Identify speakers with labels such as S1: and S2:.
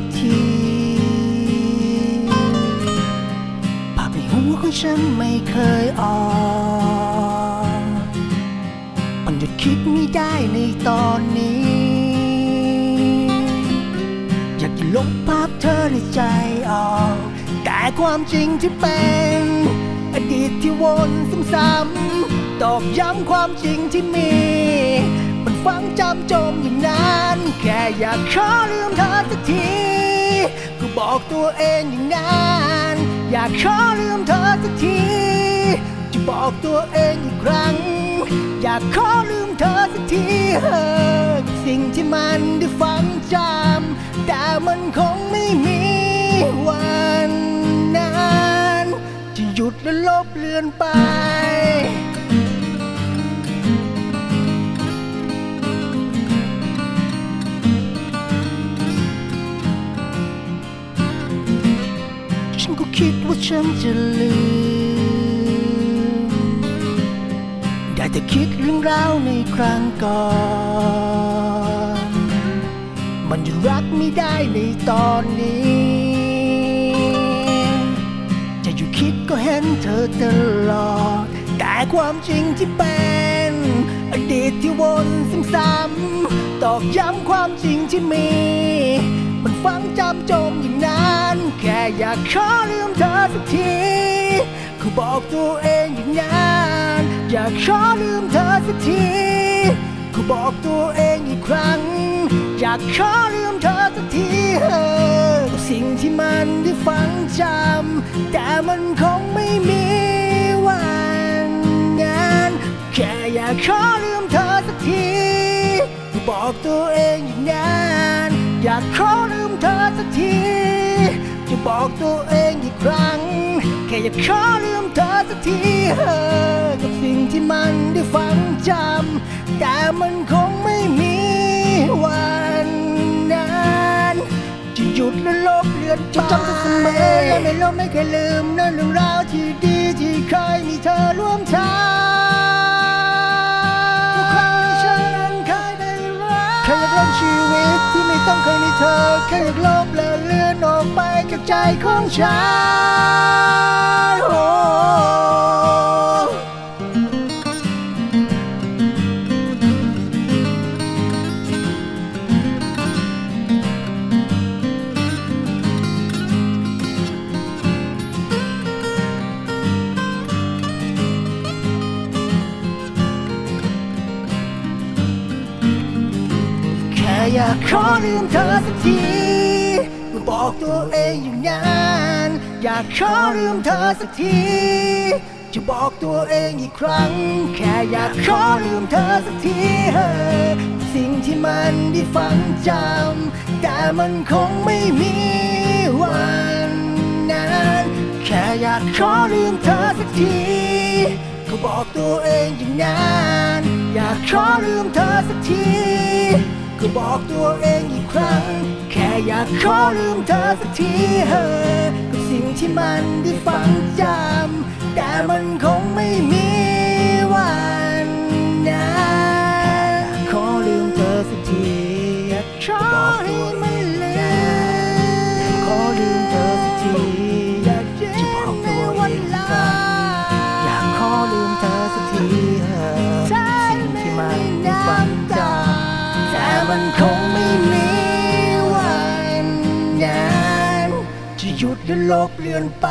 S1: กทีภาพในหัวของฉันไม่เคยออกมันหยุดคิดไม่ได้ในตอนนี้ อยากจะลบภาพเธอในใจออก แต่ความจริงที่เป็น อดีตที่วนซ้ำๆตอกย้ำความจริงที่มี ฝังจำจมอย่างนั้นแค่อยากขอลืมเธอสักที ก็บอกตัวเองอย่างนั้นอยากขอลืมเธอสักที จะบอกตัวเองอีกครั้ง อยากขอลืมเธอสักทีเฮ้อสิ่งที่มันได้ฝังจำแต่มันคงไม่มีวันนั้นจะหยุดและลบเลือนไป ฉันก็คิดว่าฉันจะลืม ได้แต่คิดเรื่องราวในครั้งก่อน มันจะรักไม่ได้ในตอนนี้ จะอยู่คิดก็เห็นเธอตลอด แต่ความจริงที่เป็นอดีตที่วนซ้ำๆตอกย้ำความจริงที่มี ฝังจำจมอย่างนั้น แค่อยากขอลืมเธอสักทีก็บอกตัวเองอย่างนั้น อยากขอลืมเธอสักทีก็บอกตัวเองอีกครั้ง อยากขอลืมเธอสักทีเออสิ่งที่มันได้ฝังจำแต่มันคงไม่มีวันนั้นแค่อยากขอลืมเธอสักทีก็บอกตัวเองอย่างนั้นอยากขอลืม เธอสักทีจะบอกตัวเองอีกครั้ง แค่อยากขอลืมเธอสักทีเออกับสิ่งที่มันได้ฝังจำแต่มันคงไม่มีวันนั้นจะหยุดและลบเลือนไปจำเสมอและไม่ลบไม่เคยลืมนั่นเรื่องราวที่ดีที่เคย เธอแค่อยากลบและเลือนออกไปจากใจของฉัน อ้แค่อยากขอลืมเธอสักทีบอกตัวเองอย่างนั้นอยากขอลืมเธอสักที จะบอกตัวเองอีกครั้ง แค่อยากขอลืมเธอสักทีเฮ้อสิ่งที่มันได้ฝังจำแต่มันคงไม่มีวันนั้นแค่อยากขอลืมเธอสักทีก็บอกตัวเองอย่างนั้นอยากขอลืมเธอสักที ก็บอกตัวเองอีกครั้ง แค่อยากขอลืมเธอสักทีเฮ้อกับสิ่งที่มันได้ฝังจำแต่มันคงไม่มี มันคงไม่มีวันนั้นจะหยุดและลบเลือนไป